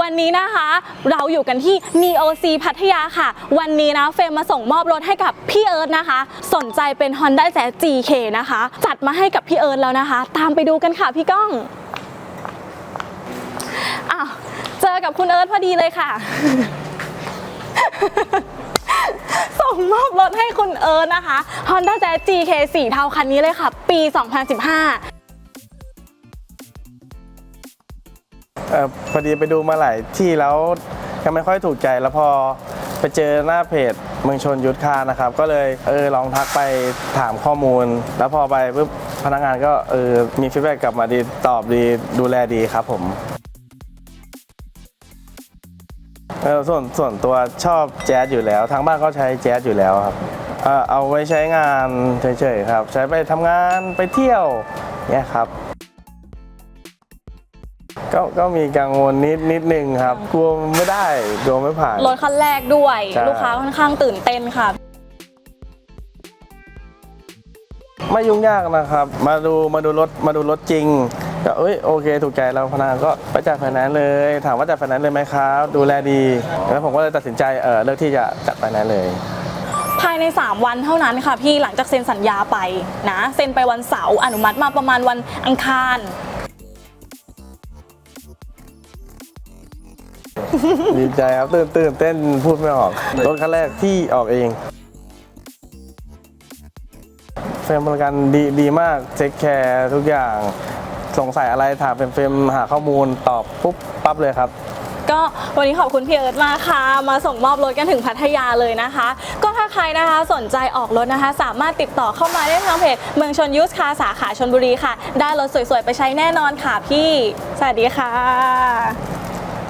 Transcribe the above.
วันนี้นะคะเราอยู่กันที่ Neo C พัทยาค่ะ วันนี้นะเฟรมมาส่งมอบรถให้กับพี่เอิร์ธนะคะ สนใจเป็น Honda Jazz GK นะคะ จัดมาให้กับพี่เอิร์ธแล้วนะคะ ตามไปดูกันค่ะพี่ก้องอ้าวเจอกับคุณเอิร์ธพอดีเลยค่ะ ส่งมอบรถให้คุณเอิร์ธนะคะ Honda Jazz GK สีเทาคันนี้เลยค่ะ ปี 2015 ออพอดีไปดูมาหลายที่แล้วยังไม่ค่อยถูกใจแล้วพอไปเจอหน้าเพจเมืองชนยุทธคานะครับ ก็เลยเออลองทักไปถามข้อมูล แล้วพอไปปุ๊บพนักงานก็เออมีฟีดแบ็กกลับมาดีตอบดีดูแลดีครับผมเออส่วนส่วนตัวชอบแจ๊สอยู่แล้ว ทางบ้านก็ใช้แจ๊สอยู่แล้วครับเออเอาไว้ใช้งานเฉยๆครับ ใช้ไปทำงานไปเที่ยวเนี่ยครับ ก็ก็มีกังวลนิดนิดนึงครับ กลัวไม่ได้กลัวไม่ผ่าน รถคันแรกด้วย ใช่ ลูกค้าค่อนข้างตื่นเต้นค่ะ ไม่ยุ่งยากนะครับ มาดูมาดูรถมาดูรถจริงก็เอ้ยโอเค ถูกใจเราพนักงานก็ไปจัดไฟแนนซ์เลย ถามว่าจัดไฟแนนซ์เลยไหมครับ ดูแลดีแล้วผมก็เลยตัดสินใจเออเลือกที่จะจัดไฟแนนซ์เลย ภายใน 3 วันเท่านั้นค่ะพี่หลังจากเซ็นสัญญาไปนะ เซ็นไปวันเสาร์อนุมัติมาประมาณวันอังคาร ดีใจครับตื่นตื่นเต้นพูดไม่ออกรถคันแรกที่ออกเองเฟรมบริการดีดีมากเช็คแคร์ทุกอย่างสงสัยอะไรถามเป็นเฟรมหาข้อมูลตอบปุ๊บปั๊บเลยครับก็วันนี้ขอบคุณพี่เอิร์ธมากค่ะ มาส่งมอบรถกันถึงพัทยาเลยนะคะ ก็ถ้าใครนะคะสนใจออกรถนะคะ สามารถติดต่อเข้ามาได้ทางเพจเมืองชนยูสคาสาขาชนบุรีค่ะ ได้รถสวยๆ ไปใช้แน่นอนค่ะพี่ สวัสดีค่ะ